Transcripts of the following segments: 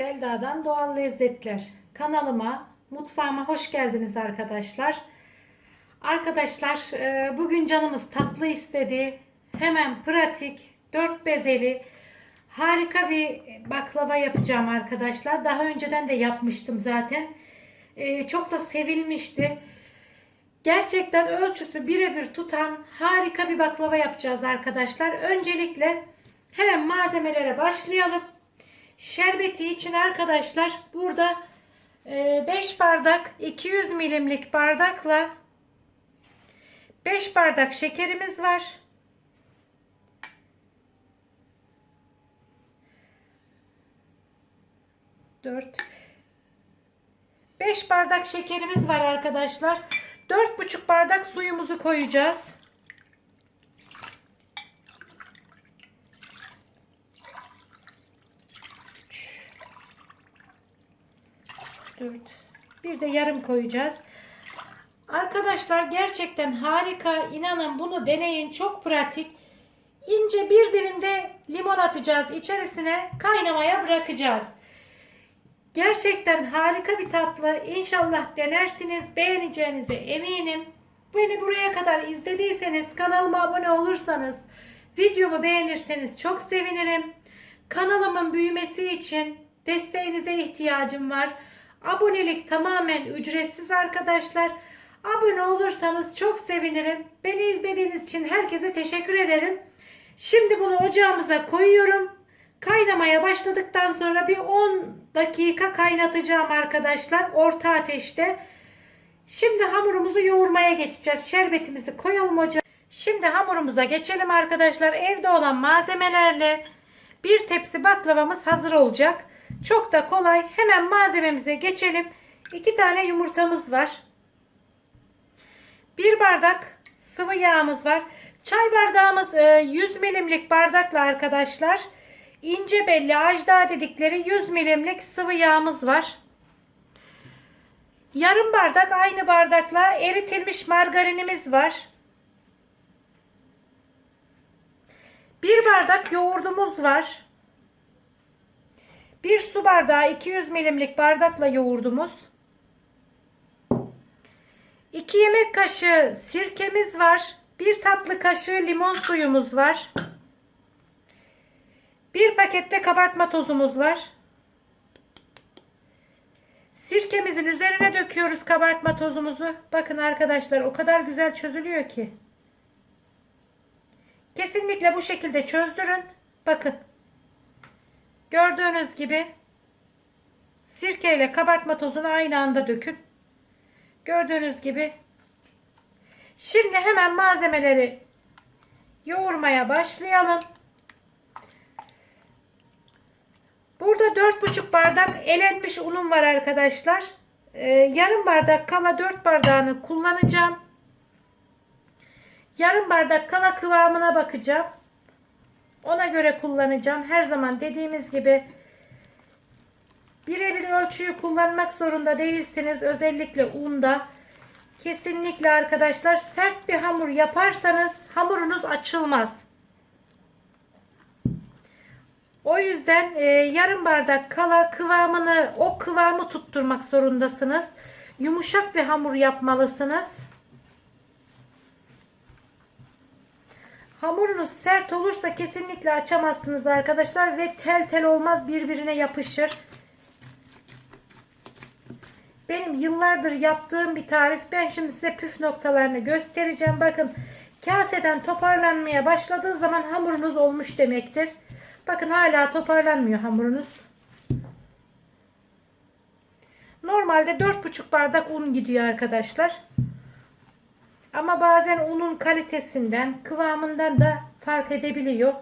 Selda'dan Doğal Lezzetler kanalıma, mutfağıma hoş geldiniz arkadaşlar. Arkadaşlar e, bugün canımız tatlı istedi. Hemen pratik, dört bezeli harika bir baklava yapacağım arkadaşlar. Daha önceden de yapmıştım zaten. E, Çok da sevilmişti. Gerçekten ölçüsü birebir tutan harika bir baklava yapacağız arkadaşlar. Öncelikle hemen malzemelere başlayalım. Şerbeti için arkadaşlar burada 5 bardak 200 milimlik bardakla 5 bardak şekerimiz var. Dört. 5 bardak şekerimiz var arkadaşlar. 4,5 bardak suyumuzu koyacağız. 4 bir de yarım koyacağız. Arkadaşlar gerçekten harika. İnanın bunu deneyin. Çok pratik. İnce bir dilimde limon atacağız. İçerisine kaynamaya bırakacağız. Gerçekten harika bir tatlı. İnşallah denersiniz. Beğeneceğinize eminim. Beni buraya kadar izlediyseniz, kanalıma abone olursanız, videomu beğenirseniz çok sevinirim. Kanalımın büyümesi için desteğinize ihtiyacım var. Abonelik tamamen ücretsiz arkadaşlar. Abone olursanız çok sevinirim. Beni izlediğiniz için herkese teşekkür ederim. Şimdi bunu ocağımıza koyuyorum. Kaynamaya başladıktan sonra bir 10 dakika kaynatacağım arkadaşlar. Orta ateşte. Şimdi hamurumuzu yoğurmaya geçeceğiz. Şerbetimizi koyalım ocağa. Şimdi hamurumuza geçelim arkadaşlar. Evde olan malzemelerle bir tepsi baklavamız hazır olacak. Çok da kolay. Hemen malzememize geçelim. 2 tane yumurtamız var. 1 bardak sıvı yağımız var. Çay bardağımız 100 milimlik bardakla arkadaşlar. İnce belli ajda dedikleri 100 milimlik sıvı yağımız var. Yarım bardak aynı bardakla eritilmiş margarinimiz var. Bir bardak yoğurdumuz var. Bir su bardağı 200 milimlik bardakla yoğurdumuz. 2 yemek kaşığı sirkemiz var. Bir tatlı kaşığı limon suyumuz var. Bir pakette kabartma tozumuz var. Sirkemizin üzerine döküyoruz kabartma tozumuzu. Bakın arkadaşlar o kadar güzel çözülüyor ki. Kesinlikle bu şekilde çözdürün. Bakın. Gördüğünüz gibi sirke ile kabartma tozunu aynı anda dökün. Gördüğünüz gibi. Şimdi hemen malzemeleri yoğurmaya başlayalım. Burada 4,5 bardak elenmiş unum var arkadaşlar. Ee, yarım bardak kala 4 bardağını kullanacağım. Yarım bardak kala kıvamına bakacağım. Ona göre kullanacağım. Her zaman dediğimiz gibi birebir ölçüyü kullanmak zorunda değilsiniz. Özellikle unda. Kesinlikle arkadaşlar sert bir hamur yaparsanız hamurunuz açılmaz. O yüzden e, yarım bardak kala kıvamını o kıvamı tutturmak zorundasınız. Yumuşak bir hamur yapmalısınız. Hamurunuz sert olursa kesinlikle açamazsınız arkadaşlar ve tel tel olmaz birbirine yapışır. Benim yıllardır yaptığım bir tarif. Ben şimdi size püf noktalarını göstereceğim. Bakın kaseden toparlanmaya başladığı zaman hamurunuz olmuş demektir. Bakın hala toparlanmıyor hamurunuz. Normalde 4,5 bardak un gidiyor arkadaşlar. Ama bazen unun kalitesinden, kıvamından da fark edebiliyor.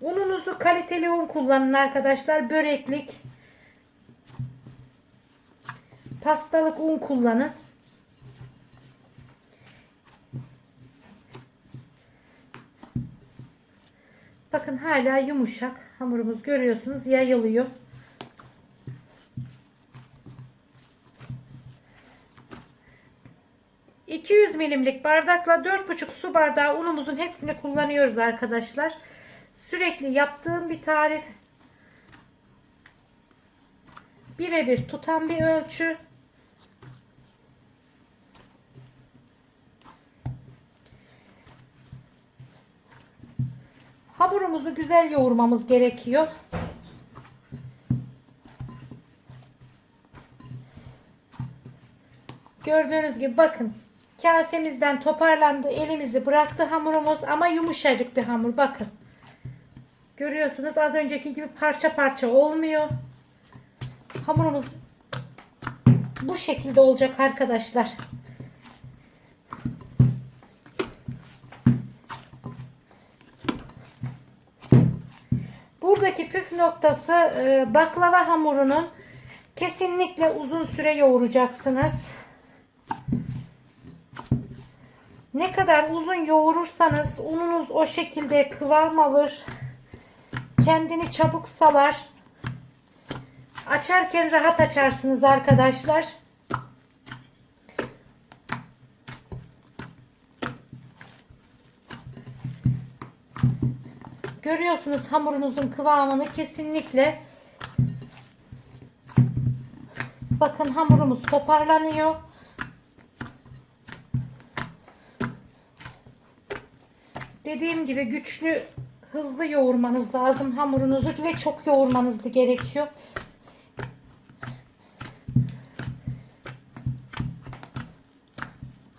Ununuzu kaliteli un kullanın arkadaşlar. Böreklik, pastalık un kullanın. Bakın hala yumuşak. Hamurumuz görüyorsunuz yayılıyor. ...200 milimlik bardakla 4,5 su bardağı unumuzun hepsini kullanıyoruz arkadaşlar. Sürekli yaptığım bir tarif. Birebir tutan bir ölçü. Hamurumuzu güzel yoğurmamız gerekiyor. Gördüğünüz gibi bakın kasemizden toparlandı elimizi bıraktı hamurumuz ama yumuşacık bir hamur bakın. Görüyorsunuz az önceki gibi parça parça olmuyor. Hamurumuz bu şekilde olacak arkadaşlar. Buradaki püf noktası e, baklava hamurunun kesinlikle uzun süre yoğuracaksınız. Ne kadar uzun yoğurursanız ununuz o şekilde kıvam alır. Kendini çabuk salar. Açarken rahat açarsınız arkadaşlar. Görüyorsunuz hamurunuzun kıvamını kesinlikle. Bakın hamurumuz toparlanıyor. Dediğim gibi güçlü hızlı yoğurmanız lazım hamurunuzu ve çok yoğurmanız da gerekiyor.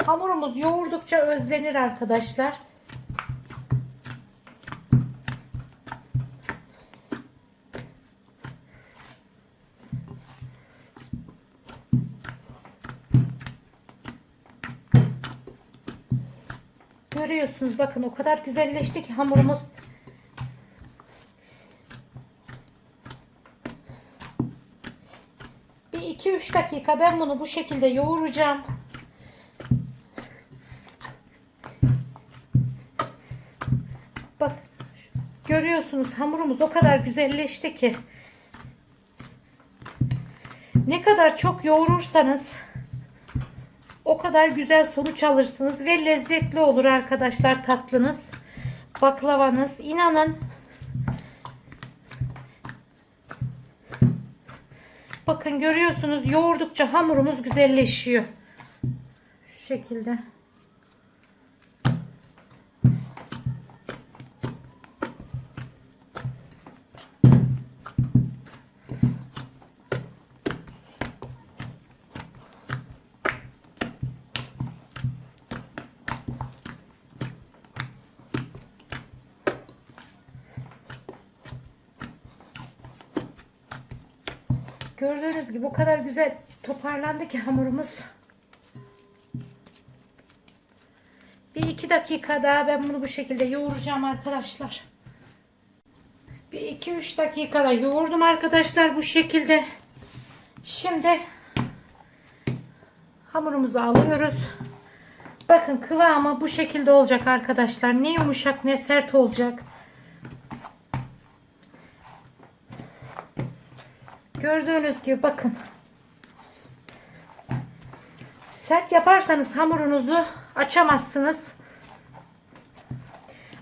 Hamurumuz yoğurdukça özlenir arkadaşlar. Görüyorsunuz bakın o kadar güzelleşti ki hamurumuz. Bir 2-3 dakika ben bunu bu şekilde yoğuracağım. Bak görüyorsunuz hamurumuz o kadar güzelleşti ki. Ne kadar çok yoğurursanız kadar güzel sonuç alırsınız ve lezzetli olur arkadaşlar tatlınız. Baklavanız. İnanın Bakın görüyorsunuz yoğurdukça hamurumuz güzelleşiyor. Şu şekilde. O kadar güzel toparlandı ki hamurumuz. Bir iki dakika daha ben bunu bu şekilde yoğuracağım arkadaşlar. Bir iki üç dakikada yoğurdum arkadaşlar bu şekilde. Şimdi hamurumuzu alıyoruz. Bakın kıvamı bu şekilde olacak arkadaşlar. Ne yumuşak ne sert olacak. Gördüğünüz gibi bakın. Sert yaparsanız hamurunuzu açamazsınız.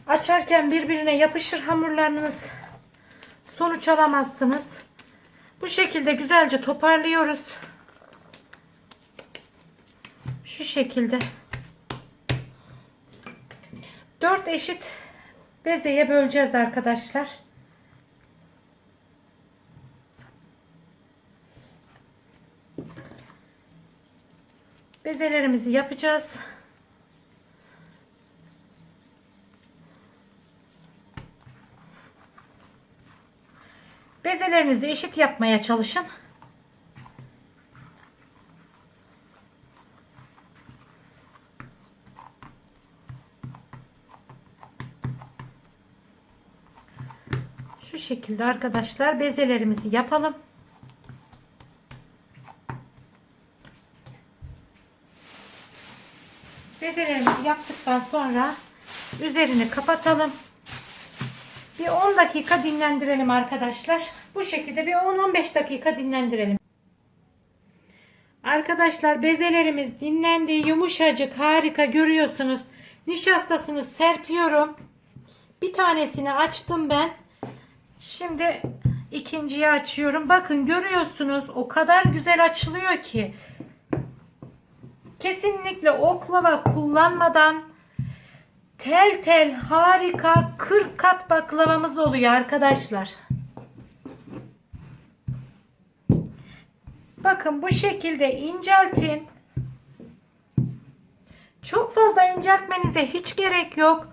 Açarken birbirine yapışır hamurlarınız. Sonuç alamazsınız. Bu şekilde güzelce toparlıyoruz. Şu şekilde. 4 eşit bezeye böleceğiz arkadaşlar. Bezelerimizi yapacağız. Bezelerinizi eşit yapmaya çalışın. Şu şekilde arkadaşlar bezelerimizi yapalım. Bezelerimizi yaptıktan sonra üzerini kapatalım. Bir 10 dakika dinlendirelim arkadaşlar. Bu şekilde bir 10-15 dakika dinlendirelim. Arkadaşlar bezelerimiz dinlendi. Yumuşacık harika görüyorsunuz. Nişastasını serpiyorum. Bir tanesini açtım ben. Şimdi ikinciyi açıyorum. Bakın görüyorsunuz o kadar güzel açılıyor ki. Kesinlikle oklava kullanmadan tel tel harika 40 kat baklavamız oluyor arkadaşlar. Bakın bu şekilde inceltin. Çok fazla inceltmenize hiç gerek yok.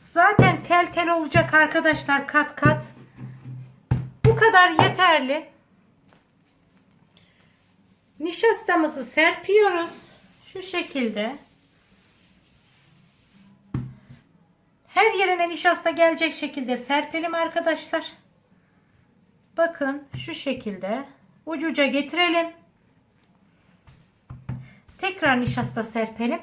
Zaten tel tel olacak arkadaşlar kat kat. Bu kadar yeterli. Nişastamızı serpiyoruz. Şu şekilde. Her yerine nişasta gelecek şekilde serpelim arkadaşlar. Bakın şu şekilde ucuca getirelim. Tekrar nişasta serpelim.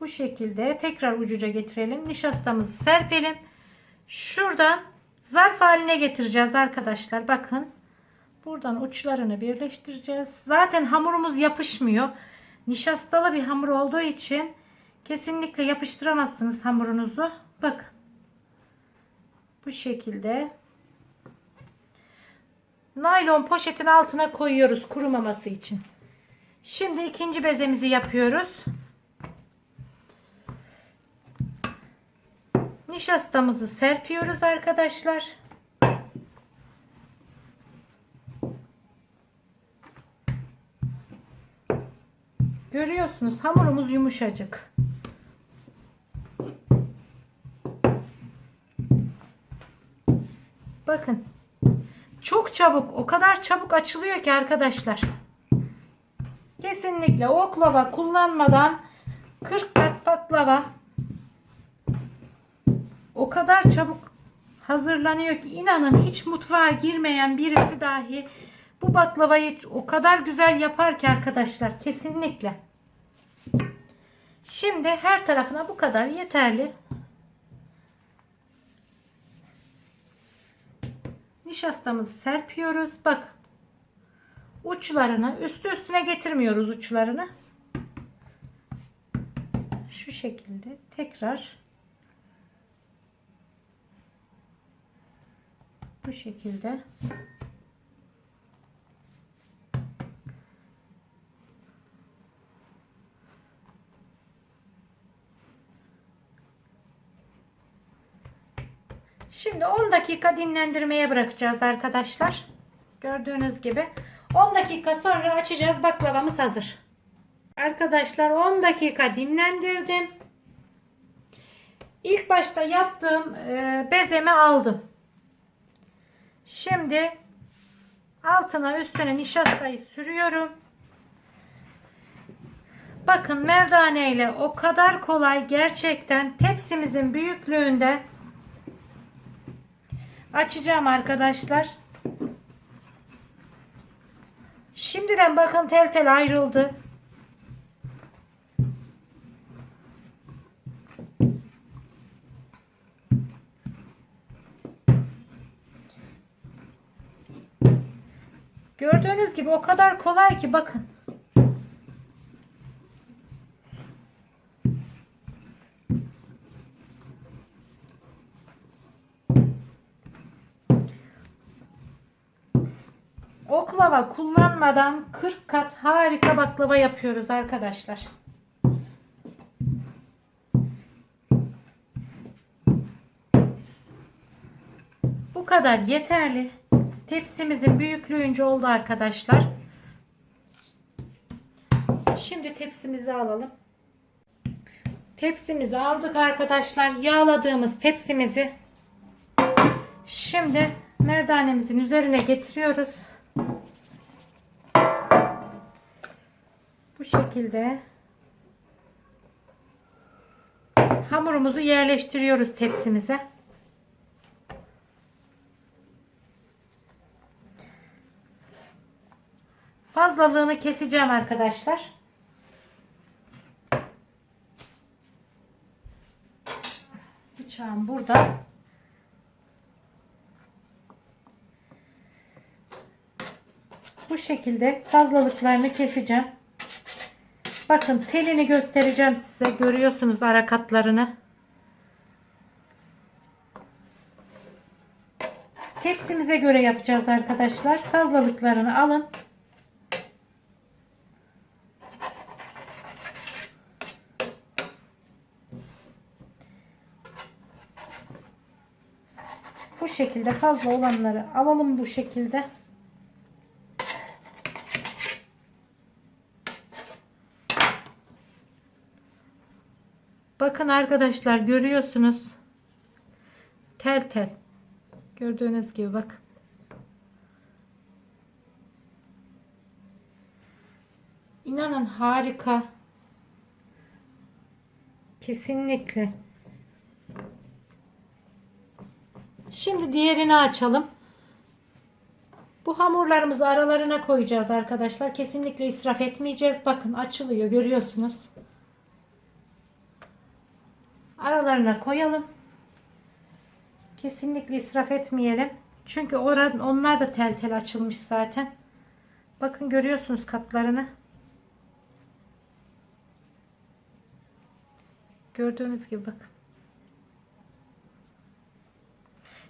Bu şekilde tekrar ucuca getirelim. Nişastamızı serpelim. Şuradan zarf haline getireceğiz arkadaşlar. Bakın. Buradan uçlarını birleştireceğiz. Zaten hamurumuz yapışmıyor. Nişastalı bir hamur olduğu için kesinlikle yapıştıramazsınız hamurunuzu. Bakın. Bu şekilde. Naylon poşetin altına koyuyoruz kurumaması için. Şimdi ikinci bezemizi yapıyoruz. Nişastamızı serpiyoruz arkadaşlar. Görüyorsunuz hamurumuz yumuşacık. Bakın. Çok çabuk, o kadar çabuk açılıyor ki arkadaşlar. Kesinlikle oklava kullanmadan 40 kat baklava o kadar çabuk hazırlanıyor ki inanın hiç mutfağa girmeyen birisi dahi bu baklavayı o kadar güzel yapar ki arkadaşlar kesinlikle. Şimdi her tarafına bu kadar yeterli. Nişastamızı serpiyoruz. Bak. Uçlarını üstü üstüne getirmiyoruz uçlarını. Şu şekilde tekrar bu şekilde Şimdi 10 dakika dinlendirmeye bırakacağız arkadaşlar. Gördüğünüz gibi 10 dakika sonra açacağız. Baklavamız hazır. Arkadaşlar 10 dakika dinlendirdim. İlk başta yaptığım e, bezemi aldım. Şimdi altına üstüne nişastayı sürüyorum. Bakın merdane ile o kadar kolay gerçekten tepsimizin büyüklüğünde açacağım arkadaşlar. Şimdiden bakın tel tel ayrıldı. Gördüğünüz gibi o kadar kolay ki bakın. Oklava kullanmadan 40 kat harika baklava yapıyoruz arkadaşlar. Bu kadar yeterli. Tepsimizin büyüklüğünce oldu arkadaşlar. Şimdi tepsimizi alalım. Tepsimizi aldık arkadaşlar. Yağladığımız tepsimizi şimdi merdanemizin üzerine getiriyoruz. Şekilde hamurumuzu yerleştiriyoruz tepsimize. Fazlalığını keseceğim arkadaşlar. Bıçağım burada. Bu şekilde fazlalıklarını keseceğim. Bakın telini göstereceğim size. Görüyorsunuz ara katlarını. Tepsimize göre yapacağız arkadaşlar. Fazlalıklarını alın. Bu şekilde fazla olanları alalım bu şekilde. Bakın arkadaşlar görüyorsunuz. Tel tel. Gördüğünüz gibi bak. İnanın harika. Kesinlikle. Şimdi diğerini açalım. Bu hamurlarımızı aralarına koyacağız arkadaşlar. Kesinlikle israf etmeyeceğiz. Bakın açılıyor görüyorsunuz. Aralarına koyalım. Kesinlikle israf etmeyelim. Çünkü oran, onlar da tel tel açılmış zaten. Bakın görüyorsunuz katlarını. Gördüğünüz gibi bakın.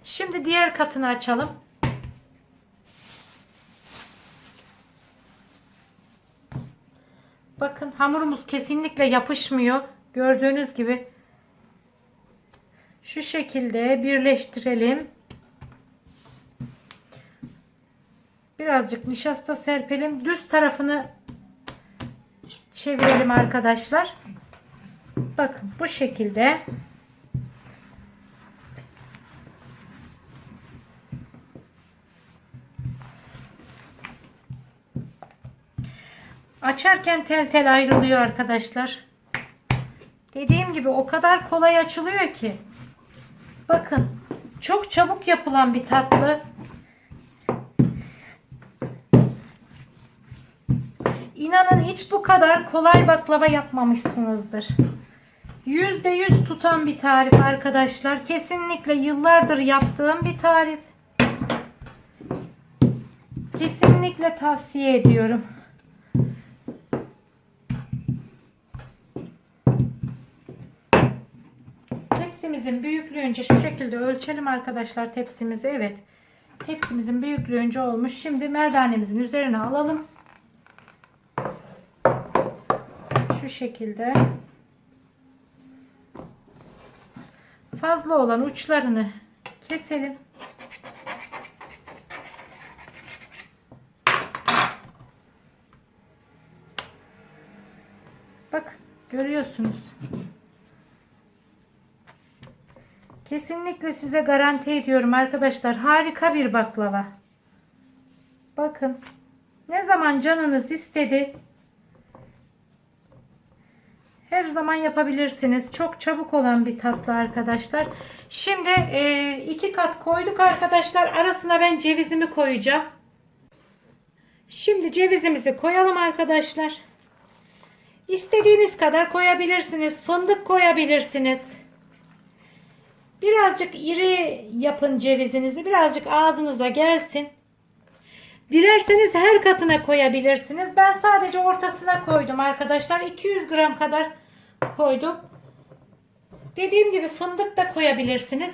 Şimdi diğer katını açalım. Bakın hamurumuz kesinlikle yapışmıyor. Gördüğünüz gibi şu şekilde birleştirelim. Birazcık nişasta serpelim. Düz tarafını çevirelim arkadaşlar. Bakın bu şekilde. Açarken tel tel ayrılıyor arkadaşlar. Dediğim gibi o kadar kolay açılıyor ki. Bakın çok çabuk yapılan bir tatlı. İnanın hiç bu kadar kolay baklava yapmamışsınızdır. Yüzde yüz tutan bir tarif arkadaşlar. Kesinlikle yıllardır yaptığım bir tarif. Kesinlikle tavsiye ediyorum. Tepsimizin büyüklüğünce şu şekilde ölçelim arkadaşlar tepsimizi. Evet. Tepsimizin büyüklüğünce olmuş. Şimdi merdanemizin üzerine alalım. Şu şekilde. Fazla olan uçlarını keselim. Bak görüyorsunuz. Kesinlikle size garanti ediyorum arkadaşlar. Harika bir baklava. Bakın. Ne zaman canınız istedi. Her zaman yapabilirsiniz. Çok çabuk olan bir tatlı arkadaşlar. Şimdi e, iki kat koyduk arkadaşlar. Arasına ben cevizimi koyacağım. Şimdi cevizimizi koyalım arkadaşlar. İstediğiniz kadar koyabilirsiniz. Fındık koyabilirsiniz. Birazcık iri yapın cevizinizi. Birazcık ağzınıza gelsin. Dilerseniz her katına koyabilirsiniz. Ben sadece ortasına koydum arkadaşlar. 200 gram kadar koydum. Dediğim gibi fındık da koyabilirsiniz.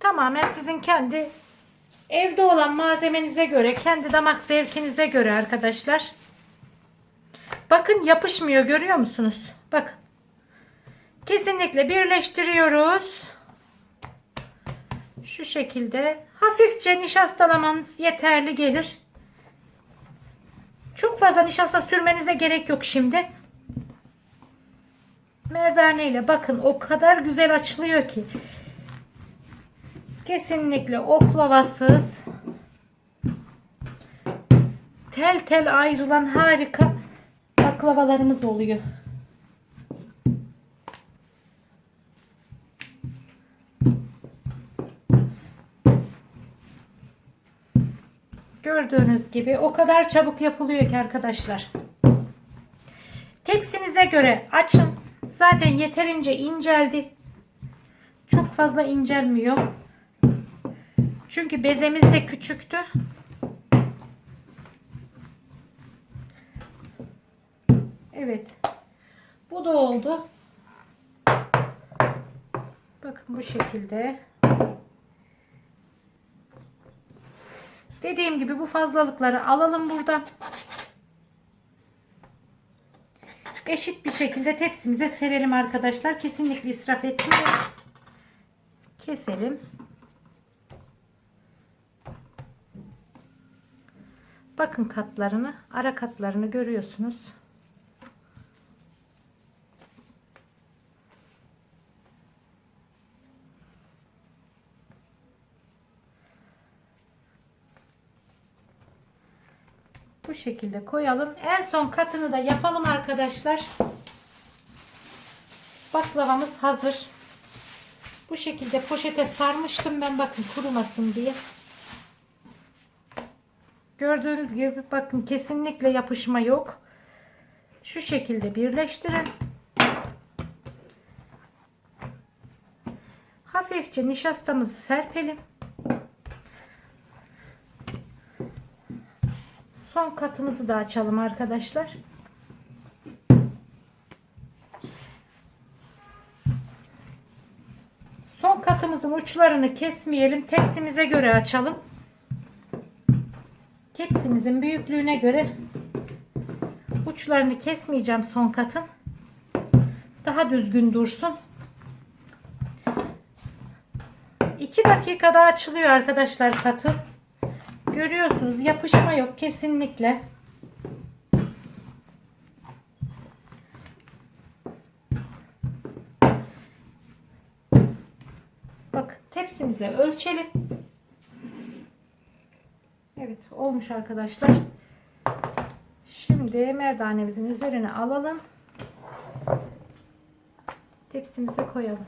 Tamamen sizin kendi evde olan malzemenize göre, kendi damak zevkinize göre arkadaşlar. Bakın yapışmıyor görüyor musunuz? Bakın. Kesinlikle birleştiriyoruz. Şu şekilde hafifçe nişastalamanız yeterli gelir. Çok fazla nişasta sürmenize gerek yok şimdi. Merdane ile bakın o kadar güzel açılıyor ki. Kesinlikle oklavasız tel tel ayrılan harika baklavalarımız oluyor. Gördüğünüz gibi o kadar çabuk yapılıyor ki arkadaşlar. Tepsinize göre açın. Zaten yeterince inceldi. Çok fazla incelmiyor. Çünkü bezemiz de küçüktü. Evet. Bu da oldu. Bakın bu şekilde. Dediğim gibi bu fazlalıkları alalım buradan. Eşit bir şekilde tepsimize serelim arkadaşlar. Kesinlikle israf etmeyelim. Keselim. Bakın katlarını, ara katlarını görüyorsunuz. Şekilde koyalım. En son katını da yapalım arkadaşlar. Baklavamız hazır. Bu şekilde poşete sarmıştım ben bakın kurumasın diye. Gördüğünüz gibi bakın kesinlikle yapışma yok. Şu şekilde birleştirin. Hafifçe nişastamızı serpelim. Son katımızı da açalım arkadaşlar. Son katımızın uçlarını kesmeyelim. Tepsimize göre açalım. Tepsimizin büyüklüğüne göre uçlarını kesmeyeceğim son katın. Daha düzgün dursun. 2 dakikada açılıyor arkadaşlar katı. Görüyorsunuz yapışma yok kesinlikle. Bak tepsimize ölçelim. Evet olmuş arkadaşlar. Şimdi merdanemizin üzerine alalım. Tepsimize koyalım.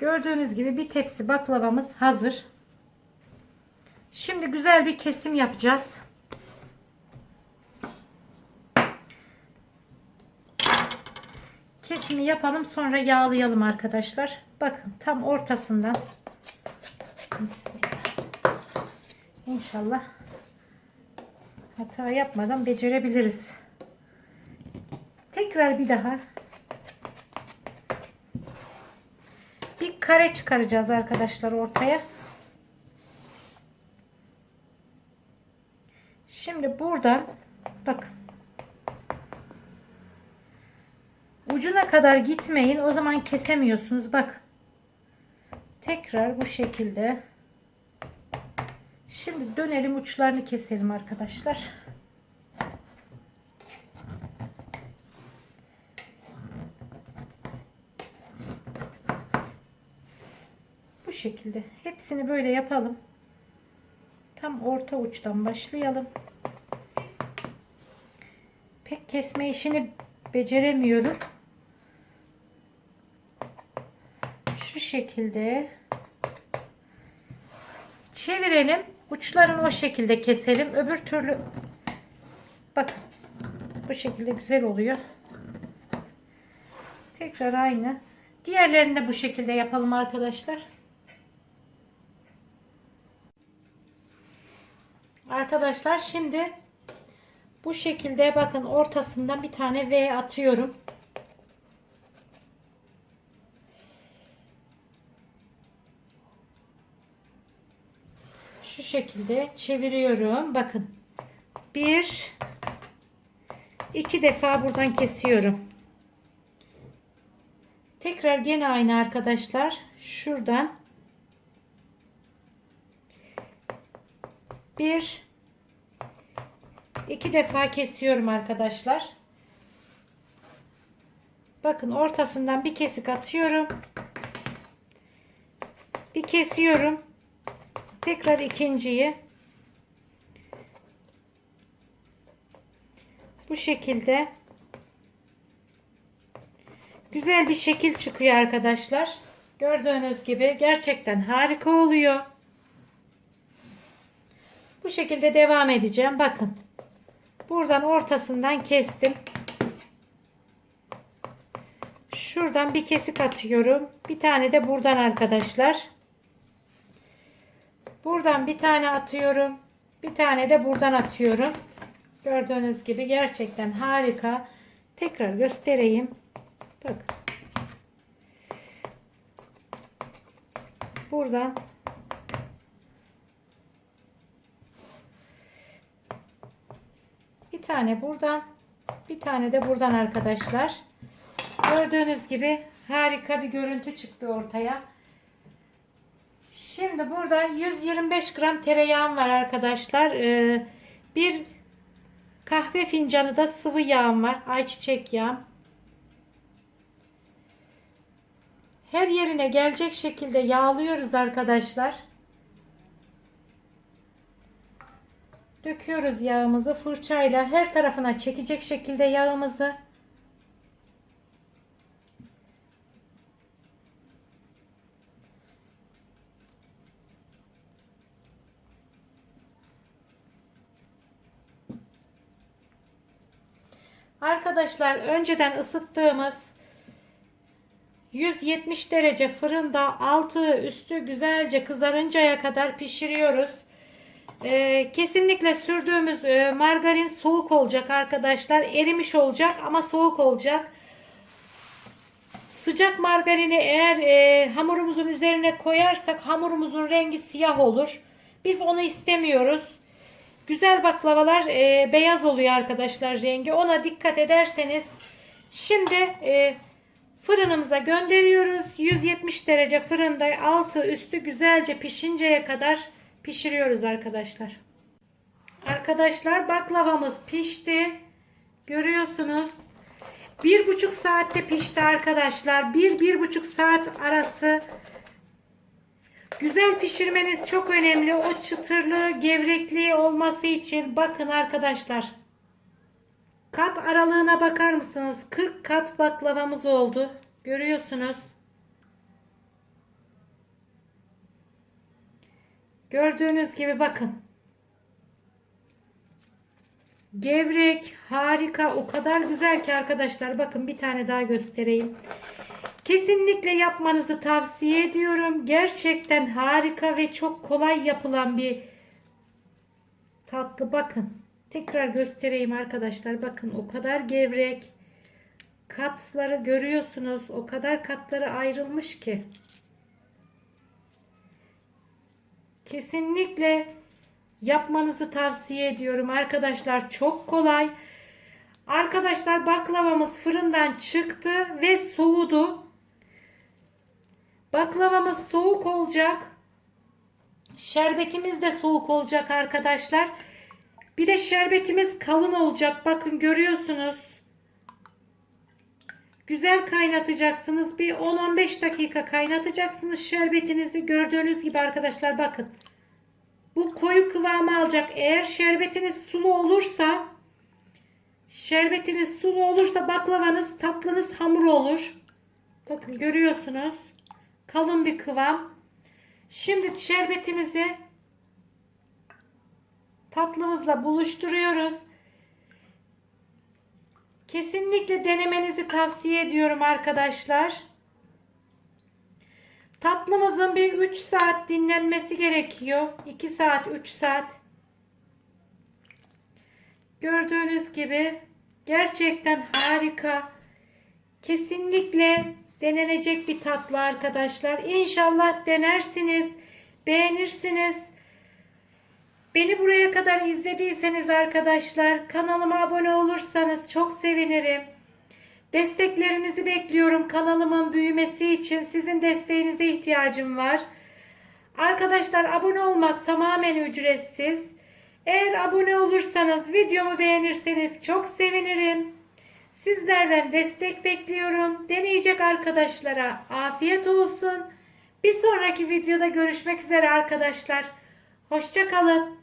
Gördüğünüz gibi bir tepsi baklavamız hazır. Şimdi güzel bir kesim yapacağız. Kesimi yapalım sonra yağlayalım arkadaşlar. Bakın tam ortasından. Bismillah. İnşallah hata yapmadan becerebiliriz. Tekrar bir daha bir kare çıkaracağız arkadaşlar ortaya. Şimdi buradan bakın ucuna kadar gitmeyin o zaman kesemiyorsunuz. Bak. Tekrar bu şekilde. Şimdi dönelim uçlarını keselim arkadaşlar şekilde. Hepsini böyle yapalım. Tam orta uçtan başlayalım. Pek kesme işini beceremiyorum. Şu şekilde çevirelim. Uçlarını o şekilde keselim. Öbür türlü bakın bu şekilde güzel oluyor. Tekrar aynı. Diğerlerini de bu şekilde yapalım arkadaşlar arkadaşlar şimdi bu şekilde bakın ortasından bir tane V atıyorum şu şekilde çeviriyorum. Bakın. Bir iki defa buradan kesiyorum. Tekrar gene aynı arkadaşlar. Şuradan bir iki defa kesiyorum arkadaşlar. Bakın ortasından bir kesik atıyorum. Bir kesiyorum. Tekrar ikinciyi bu şekilde güzel bir şekil çıkıyor arkadaşlar. Gördüğünüz gibi gerçekten harika oluyor. Bu şekilde devam edeceğim. Bakın. Buradan ortasından kestim. Şuradan bir kesik atıyorum. Bir tane de buradan arkadaşlar. Buradan bir tane atıyorum. Bir tane de buradan atıyorum. Gördüğünüz gibi gerçekten harika. Tekrar göstereyim. Bak. Buradan tane buradan bir tane de buradan arkadaşlar. Gördüğünüz gibi harika bir görüntü çıktı ortaya. Şimdi burada 125 gram tereyağım var arkadaşlar. Ee, bir kahve fincanı da sıvı yağım var. Ayçiçek yağım. Her yerine gelecek şekilde yağlıyoruz arkadaşlar. Döküyoruz yağımızı fırçayla her tarafına çekecek şekilde yağımızı. Arkadaşlar önceden ısıttığımız 170 derece fırında altı üstü güzelce kızarıncaya kadar pişiriyoruz. Ee, kesinlikle sürdüğümüz e, margarin soğuk olacak arkadaşlar. Erimiş olacak ama soğuk olacak. Sıcak margarini eğer e, hamurumuzun üzerine koyarsak hamurumuzun rengi siyah olur. Biz onu istemiyoruz. Güzel baklavalar e, beyaz oluyor arkadaşlar rengi. Ona dikkat ederseniz. Şimdi e, fırınımıza gönderiyoruz. 170 derece fırında altı üstü güzelce pişinceye kadar pişiriyoruz arkadaşlar. Arkadaşlar baklavamız pişti. Görüyorsunuz. Bir buçuk saatte pişti arkadaşlar. Bir, bir buçuk saat arası Güzel pişirmeniz çok önemli. O çıtırlığı, gevrekliği olması için bakın arkadaşlar. Kat aralığına bakar mısınız? 40 kat baklavamız oldu. Görüyorsunuz. Gördüğünüz gibi bakın. Gevrek harika o kadar güzel ki arkadaşlar bakın bir tane daha göstereyim. Kesinlikle yapmanızı tavsiye ediyorum. Gerçekten harika ve çok kolay yapılan bir tatlı. Bakın. Tekrar göstereyim arkadaşlar. Bakın o kadar gevrek. Katları görüyorsunuz. O kadar katları ayrılmış ki. Kesinlikle yapmanızı tavsiye ediyorum arkadaşlar. Çok kolay. Arkadaşlar baklavamız fırından çıktı ve soğudu. Baklavamız soğuk olacak. Şerbetimiz de soğuk olacak arkadaşlar. Bir de şerbetimiz kalın olacak. Bakın görüyorsunuz. Güzel kaynatacaksınız. Bir 10-15 dakika kaynatacaksınız şerbetinizi. Gördüğünüz gibi arkadaşlar bakın. Bu koyu kıvamı alacak. Eğer şerbetiniz sulu olursa şerbetiniz sulu olursa baklavanız tatlınız hamur olur. Bakın görüyorsunuz kalın bir kıvam. Şimdi şerbetimizi tatlımızla buluşturuyoruz. Kesinlikle denemenizi tavsiye ediyorum arkadaşlar. Tatlımızın bir 3 saat dinlenmesi gerekiyor. 2 saat, 3 saat. Gördüğünüz gibi gerçekten harika. Kesinlikle denenecek bir tatlı arkadaşlar. İnşallah denersiniz, beğenirsiniz. Beni buraya kadar izlediyseniz arkadaşlar kanalıma abone olursanız çok sevinirim. Desteklerinizi bekliyorum kanalımın büyümesi için. Sizin desteğinize ihtiyacım var. Arkadaşlar abone olmak tamamen ücretsiz. Eğer abone olursanız videomu beğenirseniz çok sevinirim. Sizlerden destek bekliyorum. Deneyecek arkadaşlara afiyet olsun. Bir sonraki videoda görüşmek üzere arkadaşlar. Hoşçakalın.